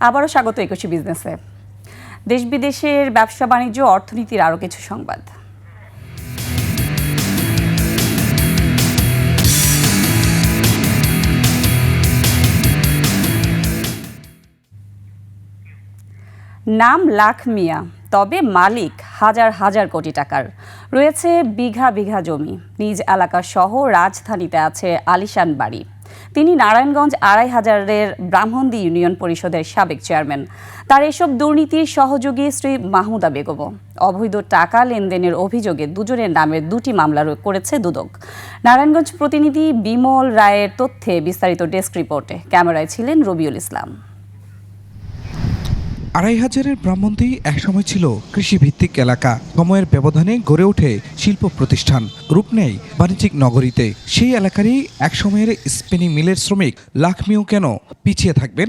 আবারও স্বাগত একুশে বিজনেসে। দেশ বিদেশের ব্যবসা বাণিজ্য, অর্থনীতির আরও কিছু সংবাদ। নাম লাখ মিয়া, তবে মালিক হাজার হাজার কোটি টাকার। রয়েছে বিঘা বিঘা জমি। নিজ এলাকা সহ রাজধানীতে আছে আলিশান বাড়ি। তিনি নারায়ণগঞ্জ আড়াই হাজারের ব্রাহ্মণদী ইউনিয়ন পরিষদের সাবেক চেয়ারম্যান। তার এসব দুর্নীতির সহযোগী শ্রী মাহমুদা বেগম অবৈধ টাকা লেনদেনের অভিযোগে দুজনের নামে দুটি মামলা করেছে দুদক। নারায়ণগঞ্জ প্রতিনিধি বিমল রায়ের তথ্যে বিস্তারিত ডেস্ক রিপোর্টে। ক্যামেরায় ছিলেন রবিউল ইসলাম। আড়াই হাজারের ব্রাহ্মণদী একসময় ছিল কৃষিভিত্তিক এলাকা। সময়ের ব্যবধানে গড়ে ওঠে শিল্প প্রতিষ্ঠান। রূপ নেই বাণিজ্যিক নগরীতে। সেই এলাকারই একসময়ের স্পিনিং মিলের শ্রমিক লাখমিও কেন পিছিয়ে থাকবেন?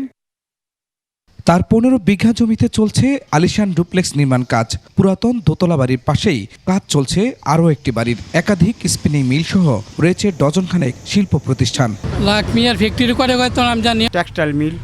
তার পনেরো বিঘা জমিতে চলছে আলিশান ডুপ্লেক্স নির্মাণ কাজ। পুরাতন দোতলা বাড়ির পাশেই কাজ চলছে আরও একটি বাড়ির। একাধিক স্পিনিং মিল সহ রয়েছে ডজনখানেক শিল্প প্রতিষ্ঠান। লাখ মিয়ার ফ্যাক্টরি করে হয়তো নাম জানি। টেক্সটাইল মিল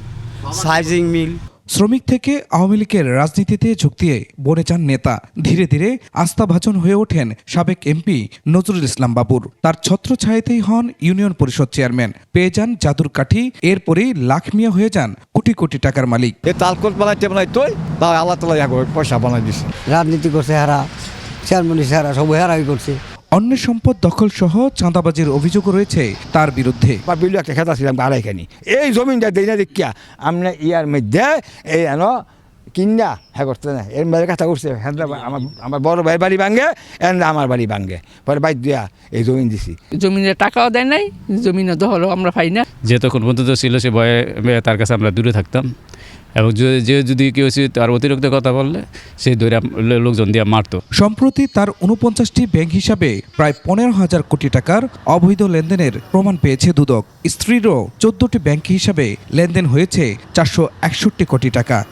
সাইজিং মিল শ্রমিক থেকে আওয়ামী লীগের রাজনীতিতে যোগ দিয়ে বনে যান নেতা। ধীরে ধীরে আস্থাভাজন হয়ে ওঠেন সাবেক এমপি নজরুল ইসলাম বাবুর। তার ছত্রছায়াতেই হন ইউনিয়ন পরিষদ চেয়ারম্যান। পেয়ে যান জাদুর কাঠি এরপরেই লাখ মিয়া হয়ে যান কোটি কোটি টাকার মালিক। এ তালকোট বানাইতে বানাই তুই তা আল্লাহ তালা পয়সা বানাই দিছে। রাজনীতি করছে হারা চেয়ারম্যান হারা সব হারাই করছে। অন্যের সম্পদ দখল সহ চাঁদাবাজির অভিযোগও রয়েছে তার বিরুদ্ধে। বা বিলু একটা খেতা ছিলাম আড়াইখানি এই জমিনটা দেই না দেখিয়া আমরা ইয়ার মধ্যে এই এন কিনা হ্যাঁ করতে না এর মেয়ের কথা করছে হ্যাঁ আমার আমার বড় ভাই বাড়ি ভাঙ্গে এন আমার বাড়ি ভাঙ্গে পরে বাইর দিয়া এই জমিন দিছি। জমিনের টাকাও দেয় নাই জমিনে দখলও আমরা পাই না। যে তখন বন্ধুত্ব ছিল সে ভয়ে তার কাছে আমরা দূরে থাকতাম। এবং যে- যদি কেউ সে তার অতিরিক্ত কথা বললে সেই দৌড়ে লোকজন দিয়ে মারতো। সম্প্রতি তার উনপঞ্চাশটি ব্যাংক হিসাবে প্রায় পনেরো হাজার কোটি টাকার অবৈধ লেনদেনের প্রমাণ পেয়েছে দুদক। স্ত্রীরও চোদ্দটি ব্যাংক হিসাবে লেনদেন হয়েছে চারশো একষট্টি কোটি টাকা।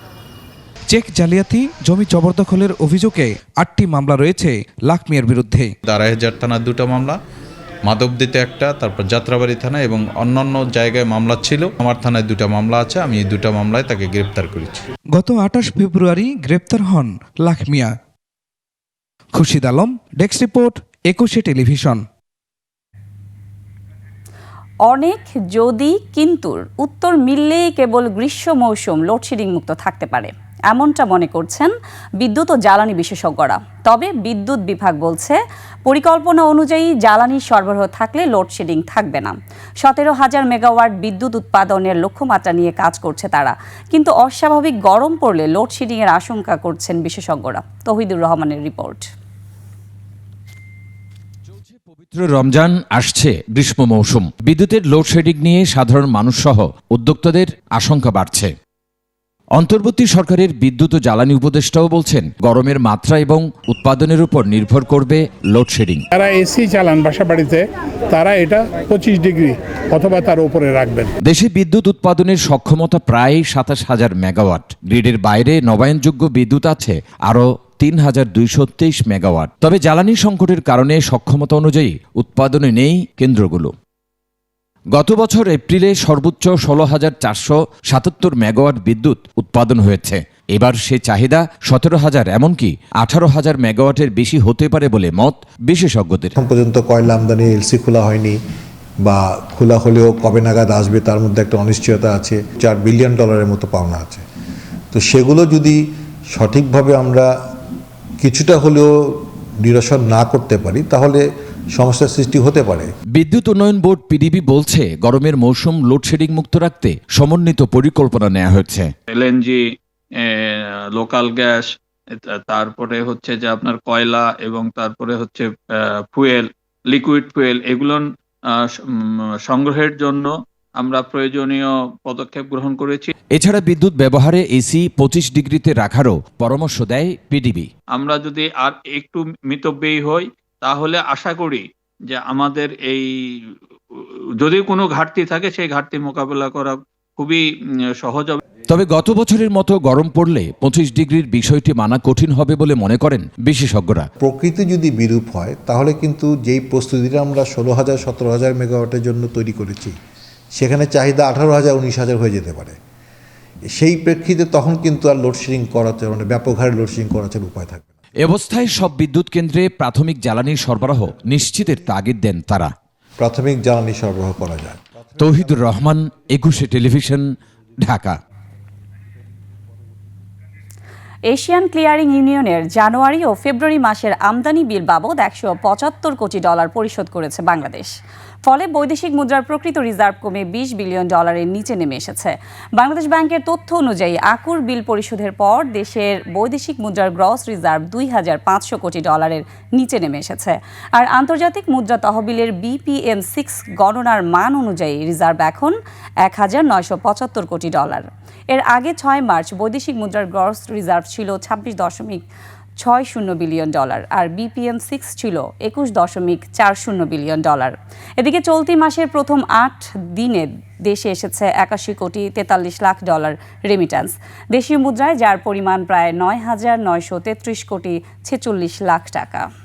চেক জালিয়াতি জমি জবরদখলের অভিযোগে আটটি মামলা রয়েছে লাখ মিয়ার বিরুদ্ধে। আড়াই হাজার থানার দুটো মামলা মাধবদীতে একটা তারপর যাত্রাবাড়ি থানা এবং অন্যান্য জায়গায় মামলা ছিল। আমার থানায় দুটো মামলা আছে আমি এই দুটো মামলায় তাকে গ্রেপ্তার করেছি। গত আঠাশ ফেব্রুয়ারি গ্রেপ্তার হন Lakhmia Khushid Alam desk report Ekushey television. অনেক যদি কিন্তুর উত্তর মিললেই কেবল গ্রীষ্ম মৌসুম লোডশেডিং মুক্ত থাকতে পারে। এমনটা মনে করছেন বিদ্যুৎ ও জ্বালানি বিশেষজ্ঞরা। তবে বিদ্যুৎ বিভাগ বলছে, পরিকল্পনা অনুযায়ী জ্বালানি সরবরাহ থাকলে লোডশেডিং থাকবে না। সতেরো হাজার মেগাওয়াট বিদ্যুৎ উৎপাদনের লক্ষ্যমাত্রা নিয়ে কাজ করছে তারা। কিন্তু অস্বাভাবিক গরম পড়লে লোডশেডিংয়ের আশঙ্কা করছেন বিশেষজ্ঞরা। তহিদুর রহমানের রিপোর্ট। পবিত্র রমজান, আসছে গ্রীষ্ম মৌসুম। বিদ্যুতের লোডশেডিং নিয়ে সাধারণ মানুষ সহ উদ্যোক্তাদের আশঙ্কা বাড়ছে। অন্তর্বর্তী সরকারের বিদ্যুৎ ও জ্বালানি উপদেষ্টাও বলছেন গরমের মাত্রা এবং উৎপাদনের উপর নির্ভর করবে লোডশেডিং। যারা এসি চালান বাসা বাড়িতে তারা এটা পঁচিশ ডিগ্রি অথবা তার উপরে রাখবেন। দেশে বিদ্যুৎ উৎপাদনের সক্ষমতা প্রায় সাতাশ হাজার মেগাওয়াট। গ্রিডের বাইরে নবায়নযোগ্য বিদ্যুৎ আছে আরও তিন হাজার দুইশো তেইশ মেগাওয়াট। তবে জ্বালানি সংকটের কারণে সক্ষমতা অনুযায়ী উৎপাদনে নেই কেন্দ্রগুলো। গত বছর এপ্রিলে সর্বোচ্চ ষোলো হাজার চারশো সাতাত্তর মেগাওয়াট বিদ্যুৎ উৎপাদন হয়েছে। এবার সে চাহিদা সতেরো হাজার, এমনকি আঠারো হাজার মেগাওয়াটের বেশি হতে পারে বলে মত বিশেষজ্ঞদের। এখন পর্যন্ত কয়লা আমদানি এলসি খোলা হয়নি বা খোলা হলেও কবে নাগাদ আসবে তার মধ্যে একটা অনিশ্চয়তা আছে, চার বিলিয়ন ডলারের মতো পাওনা আছে। তো সেগুলো যদি সঠিকভাবে আমরা কিছুটা হলেও নিরসন না করতে পারি, তাহলে সমস্যার সৃষ্টি হতে পারে। বিদ্যুৎ উন্নয়ন বোর্ড পিডিবি বলছে গরমের মৌসুম লোডশেডিং মুক্ত রাখতে সমন্বিত পরিকল্পনা নেওয়া হয়েছে। এলএনজি লোকাল গ্যাস তারপরে হচ্ছে যে আপনার কয়লা এবং তারপরে হচ্ছে ফুয়েল লিকুইড ফুয়েল এগুলো সংগ্রহের জন্য আমরা প্রয়োজনীয় পদক্ষেপ গ্রহণ করেছি। এছাড়া বিদ্যুৎ ব্যবহারে এসি পঁচিশ ডিগ্রিতে রাখারও পরামর্শ দেয় পিডিবি। আমরা যদি আর একটু মিতব্যয়ী হই তাহলে আশা করি যে আমাদের এই যদি কোনো ঘাটতি থাকে সেই ঘাটতি মোকাবেলা করা খুবই সহজ হবে। তবে গত বছরের মতো গরম পড়লে পঁচিশ ডিগ্রির বিষয়টি মানা কঠিন হবে বলে মনে করেন বিশেষজ্ঞরা। প্রকৃতি যদি বিরূপ হয় তাহলে কিন্তু যেই প্রস্তুতিটা আমরা ষোলো হাজার সতেরো হাজার মেগাওয়াটের জন্য তৈরি করেছি সেখানে চাহিদা আঠারো হাজার উনিশ হাজার হয়ে যেতে পারে। সেই প্রেক্ষিতে তখন কিন্তু আর লোডশেডিং করাতে মানে ব্যাপক হারে লোডশেডিং করানোর উপায় থাকবে অবস্থায় সব বিদ্যুৎ কেন্দ্রে প্রাথমিক জ্বালানি সরবরাহ নিশ্চিতের তাগিদ দেন তারা। প্রাথমিক জ্বালানি সরবরাহ করা যায়। তৌহিদুর রহমান একুশে টেলিভিশন ঢাকা। এশিয়ান ক্লিয়ারিং ইউনিয়নের জানুয়ারি ও ফেব্রুয়ারি মাসের আমদানি বিল বাবদ একশো পঁচাত্তর কোটি ডলার পরিশোধ করেছে বাংলাদেশ। ফলে বৈদেশিক মুদ্রার প্রকৃত রিজার্ভ কমে বিশ বিলিয়ন ডলারের নিচে নেমে এসেছে। বাংলাদেশ ব্যাংকের তথ্য অনুযায়ী আকুর বিল পরিশোধের পর দেশের বৈদেশিক মুদ্রার গ্রস রিজার্ভ দুই হাজার পাঁচশো কোটি ডলারের নিচে নেমে এসেছে। আর আন্তর্জাতিক মুদ্রা তহবিলের বিপিএম সিক্স গণনার মান অনুযায়ী রিজার্ভ এখন এক হাজার নয়শো পঁচাত্তর কোটি ডলার। এর আগে ছয় মার্চ বৈদেশিক মুদ্রার গ্রস রিজার্ভ ছিল ছাব্বিশ দশমিক ছয় শূন্য বিলিয়ন ডলার আর বিপিএম সিক্স ছিল একুশ দশমিক চার শূন্য বিলিয়ন ডলার। এদিকে চলতি মাসের প্রথম আট দিনে দেশে এসেছে একাশি কোটি তেতাল্লিশ লাখ ডলার রেমিট্যান্স দেশীয় মুদ্রায়, যার পরিমাণ প্রায় নয় হাজার নয়শো তেত্রিশ কোটি ছেচল্লিশ লাখ টাকা।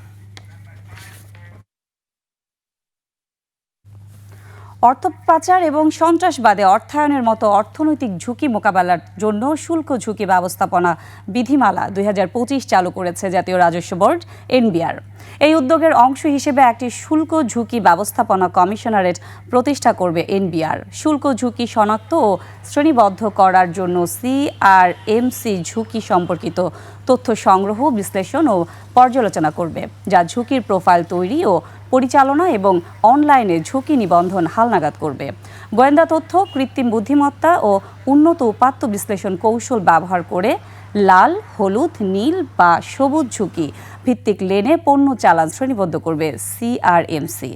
অর্থ পাচার এবং সন্ত্রাসবাদে অর্থায়নের মতো অর্থনৈতিক ঝুঁকি মোকাবেলার জন্য শুল্ক ঝুঁকি ব্যবস্থাপনা বিধিমালা দুই হাজার পঁচিশ চালু করেছে জাতীয় রাজস্ব বোর্ড, এনবিআর। এই উদ্যোগের অংশ হিসেবে একটি শুল্ক ঝুঁকি ব্যবস্থাপনা কমিশনারেট প্রতিষ্ঠা করবে এনবিআর। শুল্ক ঝুঁকি শনাক্ত ও শ্রেণীবদ্ধ করার জন্য সিআরএমসি ঝুঁকি সম্পর্কিত তথ্য সংগ্রহ, বিশ্লেষণ ও পর্যালোচনা করবে, যা ঝুঁকির প্রোফাইল তৈরি ও পরিচালনা এবং অনলাইনে ঝুঁকি নিবন্ধন হালনাগাদ করবে। গোয়েন্দা তথ্য, কৃত্রিম বুদ্ধিমত্তা ও উন্নত উপাত্ত বিশ্লেষণ কৌশল ব্যবহার করে লাল, হলুদ, নীল বা সবুজ ঝুঁকি ভিত্তিক লেনে পণ্য চালান শ্রেণীবদ্ধ করবে সিআরএমসি।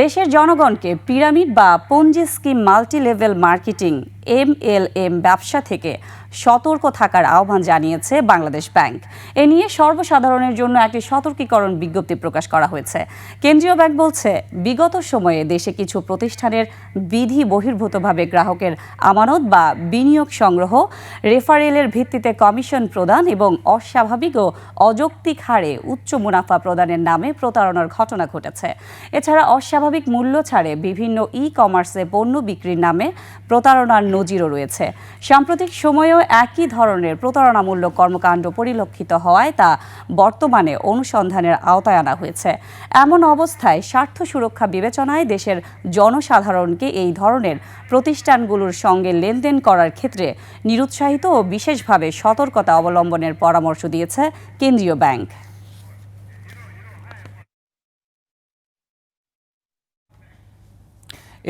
দেশের জনগণকে পিরামিড বা Ponzi scheme multi level marketing, MLM ব্যবসা থেকে সতর্ক থাকার আহ্বান জানিয়েছে বাংলাদেশ ব্যাংক। এ নিয়ে সর্বসাধারণের জন্য একটি সতর্কীকরণ বিজ্ঞপ্তি প্রকাশ করা হয়েছে। কেন্দ্রীয় ব্যাংক বলছে, বিগত সময়ে দেশে কিছু প্রতিষ্ঠানের বিধি বহির্ভূতভাবে গ্রাহকের আমানত বা বিনিয়োগ সংগ্রহ, রেফারেলের ভিত্তিতে কমিশন প্রদান এবং অস্বাভাবিক ও অযৌক্তিক হারে উচ্চ মুনাফা প্রদানের নামে প্রতারণার ঘটনা ঘটেছে। এছাড়া অস্বাভাবিক মূল্য ছাড়ে বিভিন্ন ই কমার্সে পণ্য বিক্রির নামে প্রতারণার নজিরও রয়েছে। সাম্প্রতিক সময়েও একই ধরনের প্রতারণামূলক কর্মকাণ্ড পরিলক্ষিত হওয়ায় তা বর্তমানে অনুসন্ধানের আওতায় আনা হয়েছে। এমন অবস্থায় স্বার্থ সুরক্ষা বিবেচনায় দেশের জনসাধারণকে এই ধরনের প্রতিষ্ঠানগুলোর সঙ্গে লেনদেন করার ক্ষেত্রে নিরুৎসাহিত ও বিশেষভাবে সতর্কতা অবলম্বনের পরামর্শ দিয়েছে কেন্দ্রীয় ব্যাংক।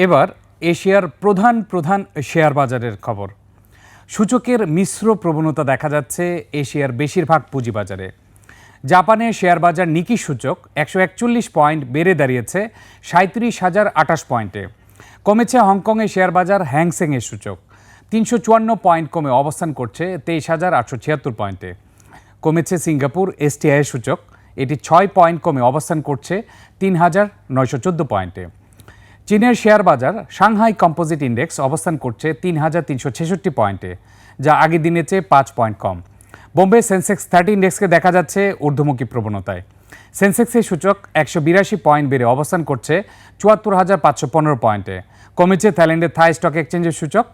এবার এশিয়ার প্রধান প্রধান শেয়ার বাজারের খবর। সূচকের মিশ্র প্রবণতা দেখা যাচ্ছে এশিয়ার বেশিরভাগ পুঁজিবাজারে। জাপানে শেয়ার বাজার নিকি সূচক একশো একচল্লিশ পয়েন্ট বেড়ে দাঁড়িয়েছে সাঁত্রিশ হাজার আঠাশ পয়েন্টে। কমেছে হংকংয়ে শেয়ার বাজার হ্যাংসেংয়ের সূচক। তিনশো চুয়ান্ন পয়েন্ট কমে অবস্থান করছে তেইশ হাজার আটশো ছিয়াত্তর পয়েন্টে। কমেছে সিঙ্গাপুর এসটিআইয়ের সূচক, এটি ছয় পয়েন্ট কমে অবস্থান করছে তিন হাজার নয়শো চোদ্দ পয়েন্টে। চীনের শেয়ার বাজার সাংহাই কম্পোজিট ইন্ডেক্স অবস্থান করছে তিন হাজার তিনশো ছেষট্টি পয়েন্টে, যা আগের দিনের চেয়ে পাঁচ পয়েন্ট কম। বোম্বে সেন্সেক্স থার্টি ইন্ডেক্সকে দেখা যাচ্ছে ঊর্ধ্বমুখী প্রবণতায়। সেন্সেক্সের সূচক একশো বিরাশি পয়েন্ট বেড়ে অবস্থান করছে চুয়াত্তর হাজার পাঁচশো পনেরো পয়েন্টে। কমেছে থাইল্যান্ডের থাই স্টক এক্সচেঞ্জের সূচক।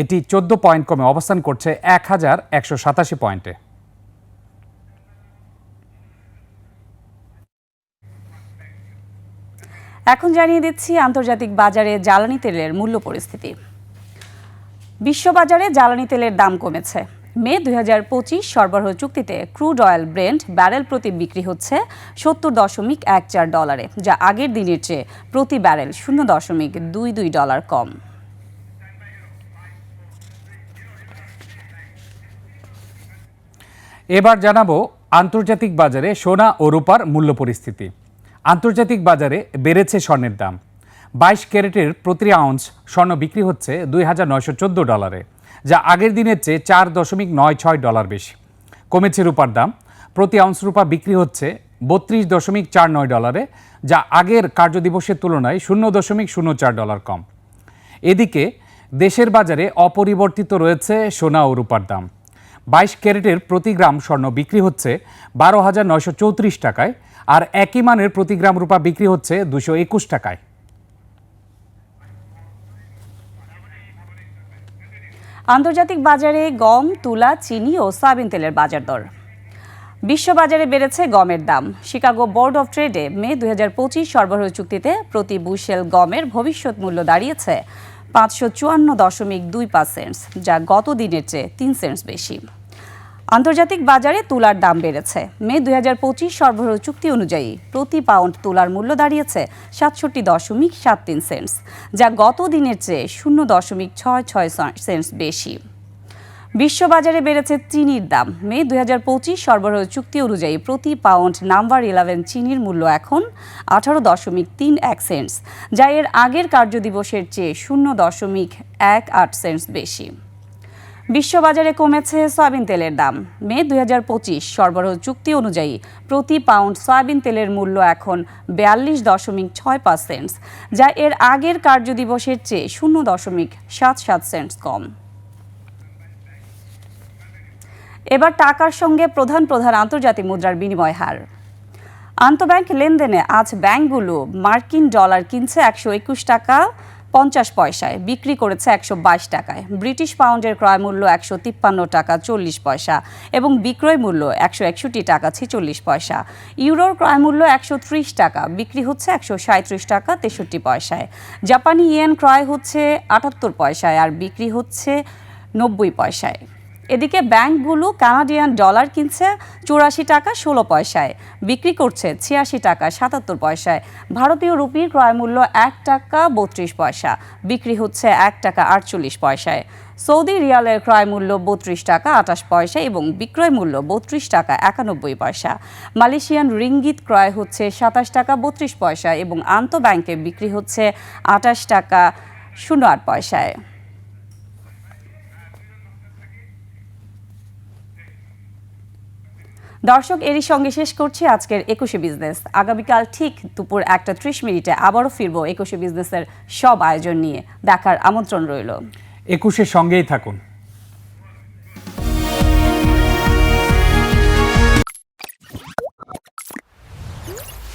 এটি চোদ্দ পয়েন্ট কমে অবস্থান করছে এক হাজার একশো সাতাশি পয়েন্টে। এখন জানিয়ে দিচ্ছি আন্তর্জাতিক বাজারে জ্বালানি তেলের মূল্য পরিস্থিতি। বিশ্ববাজারে জ্বালানি তেলের দাম কমেছে। মে দুই হাজার পঁচিশ সরবরাহ চুক্তিতে ক্রুড অয়েল ব্রেন্ড ব্যারেল প্রতি বিক্রি হচ্ছে সত্তর দশমিক এক চার ডলারে, যা আগের দিনের চেয়ে প্রতি ব্যারেল শূন্য দশমিক দুই দুই ডলার কম। এবার জানাব আন্তর্জাতিক বাজারে সোনা ও রূপার মূল্য পরিস্থিতি। আন্তর্জাতিক বাজারে বেড়েছে স্বর্ণের দাম। বাইশ ক্যারেটের প্রতি আউন্স স্বর্ণ বিক্রি হচ্ছে দুই হাজার নয়শো চোদ্দ ডলারে, যা আগের দিনের চেয়ে চার দশমিক নয় ছয় ডলার বেশি। কমেছে রূপার দাম। প্রতি আউন্স রূপা বিক্রি হচ্ছে বত্রিশ দশমিক চার নয় ডলারে, যা আগের কার্যদিবসের তুলনায় শূন্য দশমিক শূন্য চার ডলার কম। এদিকে দেশের বাজারে অপরিবর্তিত রয়েছে সোনা ও রূপার দাম। বাইশ ক্যারেটের প্রতি গ্রাম স্বর্ণ বিক্রি হচ্ছে বারো হাজার নয়শো চৌত্রিশ টাকায় আর একই মানের প্রতি গ্রাম রূপা বিক্রি হচ্ছে দুশো একুশ টাকায়। আন্তর্জাতিক বাজারে গম, তুলা, চিনি ও সয়াবিন তেলের বাজার দর। বিশ্ববাজারে বেড়েছে গমের দাম। শিকাগো বোর্ড অফ ট্রেডে মে দু হাজার পঁচিশ সরবরাহ চুক্তিতে প্রতি বুশেল গমের ভবিষ্যৎ মূল্য দাঁড়িয়েছে পাঁচশো চুয়ান্ন দশমিক দুই পাঁচ সেন্টস, যা গত দিনের চেয়ে তিন সেন্টস বেশি। আন্তর্জাতিক বাজারে তুলার দাম বেড়েছে। মে দুই সরবরাহ চুক্তি অনুযায়ী প্রতি পাউন্ড তুলার মূল্য দাঁড়িয়েছে সাতষট্টি দশমিক সাত তিন সেন্টস, যা গত দিনের চেয়ে শূন্য দশমিক ছয় ছয় সেন্টস বেশি। বিশ্ববাজারে বেড়েছে চিনির দাম। মে দুই সরবরাহ চুক্তি অনুযায়ী প্রতি পাউন্ড নাম্বার ইলেভেন চিনির মূল্য এখন আঠারো দশমিক তিন এক সেন্টস, যা এর আগের কার্যদিবসের চেয়ে শূন্য দশমিক এক আট সেন্টস বেশি। বিশ্ববাজারে কমেছে সয়াবিন তেলের দাম। মে দুই সরবরাহ চুক্তি অনুযায়ী প্রতি পাউন্ড সয়াবিন তেলের মূল্য এখন বিয়াল্লিশ দশমিক ছয় পাঁচ সেন্টস, যা এর আগের কার্যদিবসের চেয়ে শূন্য দশমিক সাত সাত সেন্টস কম। এবার টাকার সঙ্গে প্রধান প্রধান আন্তর্জাতিক মুদ্রার বিনিময় হার। আন্তঃব্যাংক লেনদেনে আজ ব্যাংকগুলো মার্কিন ডলার কিনছে একশো একুশ টাকা পঞ্চাশ পয়সায় বিক্রি করেছে একশো বাইশ টাকায়। ব্রিটিশ পাউন্ডের ক্রয় মূল্য একশো তিপ্পান্ন টাকা চল্লিশ পয়সা এবং বিক্রয় মূল্য একশো একষট্টি টাকা ছেচল্লিশ পয়সা। ইউরোর ক্রয় মূল্য একশো ত্রিশ টাকা, বিক্রি হচ্ছে একশো সাঁত্রিশ টাকা তেষট্টি পয়সায়। জাপানি ইয়েন ক্রয় হচ্ছে আটাত্তর পয়সায় আর বিক্রি হচ্ছে নব্বই পয়সায়। এদিকে ব্যাংকগুলো কানাডিয়ান ডলার কিনছে চুরাশি টাকা ষোলো পয়সায়, বিক্রি করছে ছিয়াশি টাকা সাতাত্তর পয়সায়। ভারতীয় রুপির ক্রয় মূল্য এক টাকা বত্রিশ পয়সা, বিক্রি হচ্ছে এক টাকা আটচল্লিশ পয়সায়। সৌদি রিয়ালের ক্রয় মূল্য বত্রিশ টাকা আটাশ পয়সা এবং বিক্রয় মূল্য বত্রিশ টাকা একানব্বই পয়সা। মালয়েশিয়ান রিঙ্গিত ক্রয় হচ্ছে সাতাশ টাকা বত্রিশ পয়সা এবং আন্ত ব্যাংকে বিক্রি হচ্ছে আটাশ টাকা শূন্য আট পয়সায়। দর্শক, এরই সঙ্গে শেষ করছি আজকের একুশে বিজনেস। আগামীকাল ঠিক দুপুর একটা ত্রিশ মিনিটে আবারও ফিরব একুশে বিজনেসের সব আয়োজন নিয়ে। দেখার আমন্ত্রণ রইল। একুশের সঙ্গেই থাকুন।